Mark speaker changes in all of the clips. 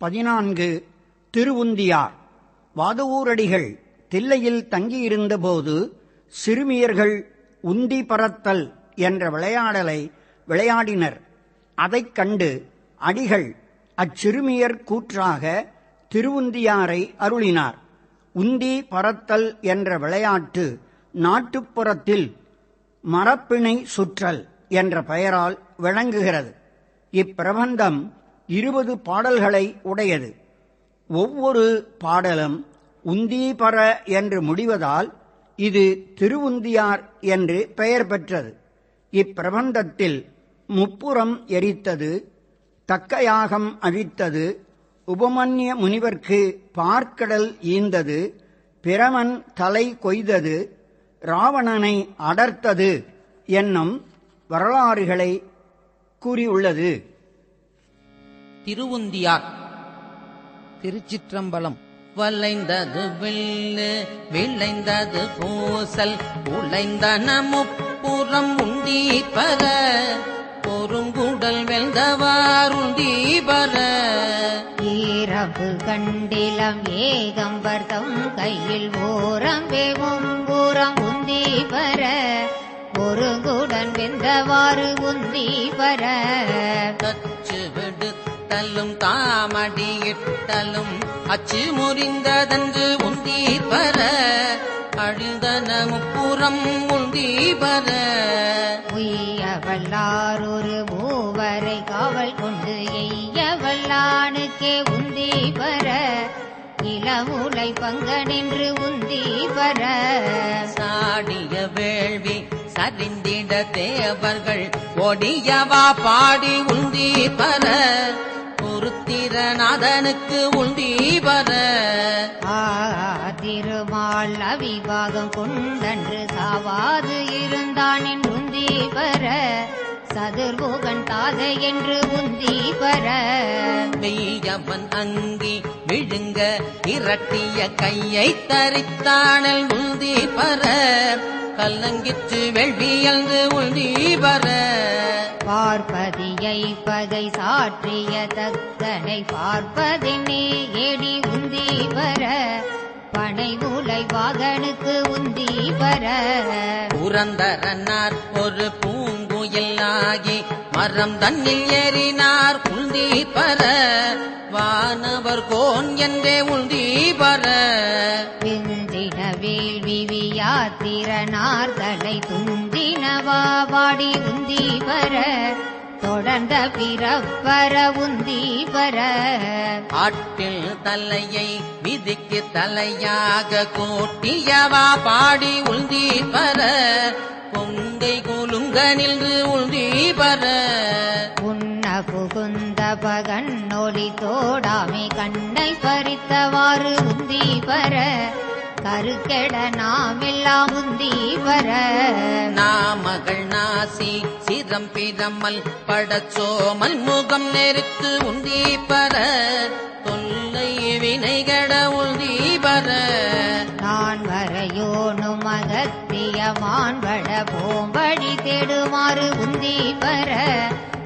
Speaker 1: பதினான்கு திருவுந்தியார். வாதவூரடிகள் தில்லையில் தங்கியிருந்தபோது சிறுமியர்கள் உந்தி பறத்தல் என்ற விளையாடலை விளையாடினர். அதைக் கண்டு அடிகள் அச்சிறுமியர் கூற்றாக திருவுந்தியாரை அருளினார். உந்தி பறத்தல் என்ற விளையாட்டு நாட்டுப்புறத்தில் மரப்பிணை சுற்றல் என்ற பெயரால் விளங்குகிறது. இப்பிரபந்தம் இருபது பாடல்களை உடையது. ஒவ்வொரு பாடலும் உந்தீபர என்று முடிவதால் இது திருவுந்தியார் என்று பெயர் பெற்றது. இப்பிரபந்தத்தில் முப்புறம் எரித்தது தக்கயாகம் அழித்தது உபமன்ய முனிவர்க்கு பார்க்கடல் ஈந்தது பிரமன் தலை கொய்தது ராவணனை அடர்த்தது என்னும் வரலாறுகளை கூறியுள்ளது.
Speaker 2: திருவுந்தியார்.
Speaker 3: திருச்சிற்றம்பலம்.
Speaker 2: வளைந்தது வில்லு விளைந்தது பூசல் உழைந்தன முப்புறம் உண்டீபர பொறுங்குடல் வெல்தவார் உண்டி பர
Speaker 4: ஈரவு கண்டிலம் ஏகம்பர்தம் கையில் ஓரம் வெகும்புறம் உந்தி வர ஒருங்குடன் வெந்தவாறு
Speaker 2: உந்தீபர விடுத்தலும் தாமடியிட்டலும் அச்சு முறிந்ததன்று உந்தி பர அழுதன முப்புறம் உந்தி பர
Speaker 4: உய்யவல்லாரொரு மூவரை காவல் கொண்டு எய்யவல்லானுக்கே உந்தி வர இளமுலை பங்க நின்று உந்தி வர.
Speaker 2: சாடிய வேள்வி சரிந்திட தேவர்கள் ஒடியவா பாடி உந்தி பர பொருத்திரநாதனுக்கு
Speaker 4: உண்டீபர திருமால் அவிவாகம் கொண்டன்று சாவாது இருந்தானின் உந்தீபர சதுர்முகன் தாதை என்று உந்தி வர.
Speaker 2: மெய்யவன் அங்கி விழுங்க இரட்டிய கையை தரித்தானல் உந்தி பர கல்லங்கிற்று வெள்வியல்ந்து உந்தி பர
Speaker 4: பார்ப்பதியை பகை சாற்றிய தக்கனை பார்ப்பதினே ஏடி உந்தி வர. பனை மூலை வாகனுக்கு உந்தி வர.
Speaker 2: புரந்தரனார் ஒரு ஆகி மரம் தன்னில் ஏறினார் உந்தி பர. வானவர் கோன் என்றே உந்தி பர.
Speaker 4: விந்தின வேள்வி வியாத்திரனார் தலை துந்தினவா வாடி உந்தி வர தொடர்ந்த பிறப்பர உந்தி வர
Speaker 2: ஆட்டில் தலையை விதிக்கு தலையாக கூட்டியவா பாடி உந்தி பர. பொங்கை குலுங்க நின்று உந்தி பர.
Speaker 4: உண்ண புகுந்த பகன் நொடி தோடாமை கண்ணை பறித்தவாறு உந்தி வர கருக்கெட நாமெல்லாம் உந்தி வர
Speaker 2: நாமகள் நாசி சிரம் பிரமல் படச்சோமல் முகம் நெருத்து உந்தி பர. தொல்லை வினைகட உந்தி பர.
Speaker 4: மான்வட போம்படி தேடுமாறு உந்தி வர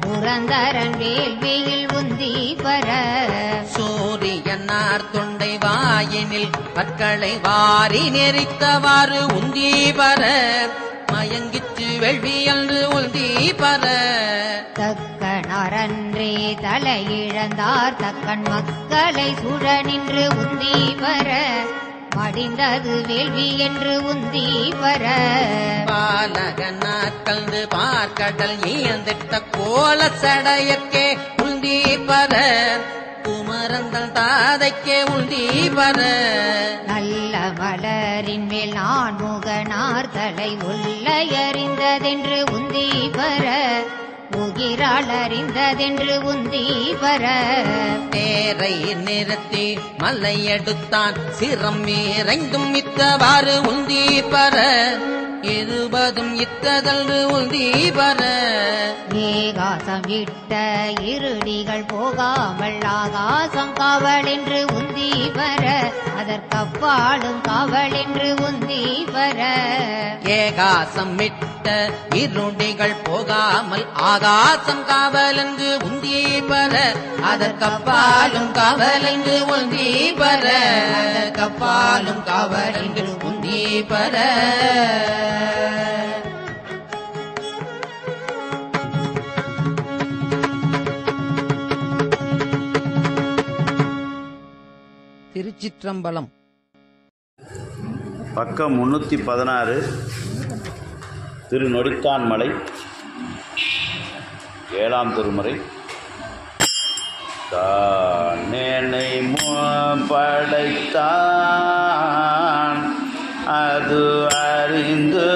Speaker 4: புரந்தரன் வேள்வியில் உந்தி வர
Speaker 2: சூரியனார் தொண்டை வாயினில் பற்களை வாரி நெறித்தவாறு உந்தி பர. மயங்கிற்று வெள்வியன்று உந்தி பர.
Speaker 4: தக்கனரன்றே தலையிழந்தார் தக்கன் மக்களை சுழ நின்று உந்தி வர மடிந்தது வேள்வி என்று உந்தி வர.
Speaker 2: பாலகனார் கல்ந்து பார்க்கடல் ஈழ்ந்திட்ட கோல சடையற்கே உந்தி பர குமரந்தல் தாதைக்கே உந்தி பர
Speaker 4: நல்ல மலரின் மேல் நான் முகனார் தலை உள்ளயறிந்ததென்று உந்தி வர. உயிரால் அறிந்ததென்று உந்தீவர
Speaker 2: தேரை நிறுத்தி மலையெடுத்தான் சிரம் இறைந்தும் இத்தவாறு உந்தீபர இருபதும் இத்ததன்று உந்தீபர
Speaker 4: ஏகாசம் இட்ட இருடிகள் போகாமல் ஆகாசம் காவல் என்று உந்தீபர அதற்கப்பாலும் காவல் என்று உந்தீபர
Speaker 2: ஏகாசம் இட்ட பட்ட இருண்டிகள் போகாமல் ஆகாசம் காவலங்கு உந்தி பர அதற்கப்பாலும் காவலங்கு உந்தி பர கப்பாலும் காவலங்கு உந்தி பர திருச்சிற்றம்பலம்.
Speaker 3: பக்கம் முன்னூத்தி பதினாறு. திரு நொடித்தான்மலை ஏழாம் திருமுறை. தானேனை படைத்தான் அது அறிந்து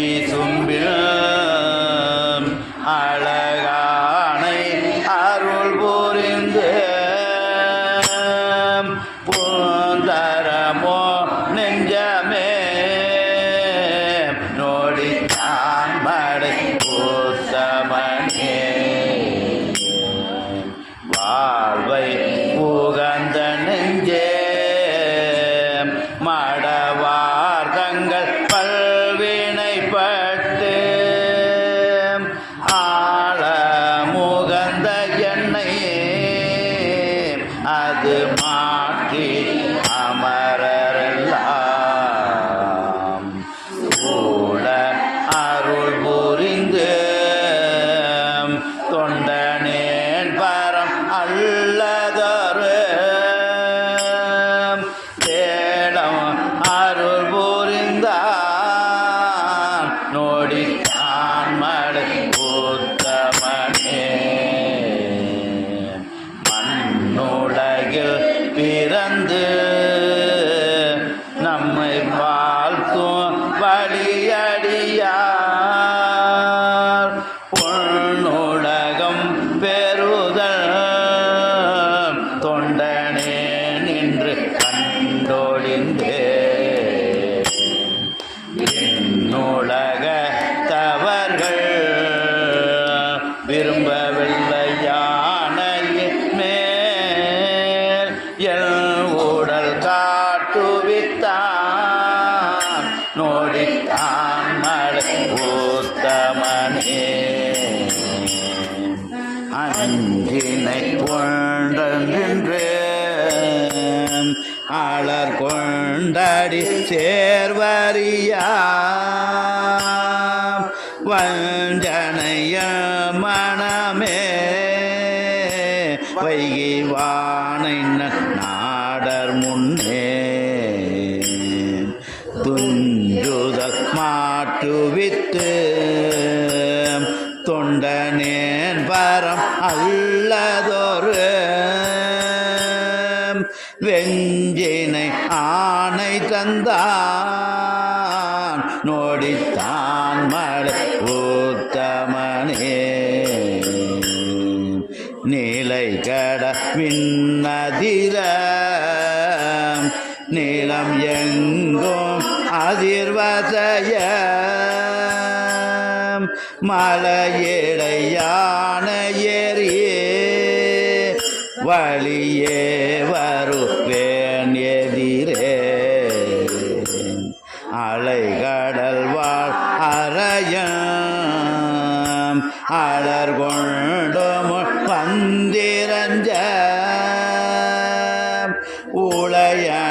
Speaker 3: に நான் மழை சேர்வரியா வஞ்சனைய மனமே வைகி வானை நாடர் முன்னே. துஞ்சுதல் மாற்றுவித்து வெஞ்சினை ஆணை தந்தான். நோடித்தான் மழை ஊத்தமனே. நீலை கட விண்ணதிர நீளம் எங்கும் அதிர்வசைய மலையேடையான ஏறியே. வழியே வருவேன் எதிரே. அலைகடல் வாழ் அறையம். அலர் கொண்டு வந்திரஞ்ச உளையணையாத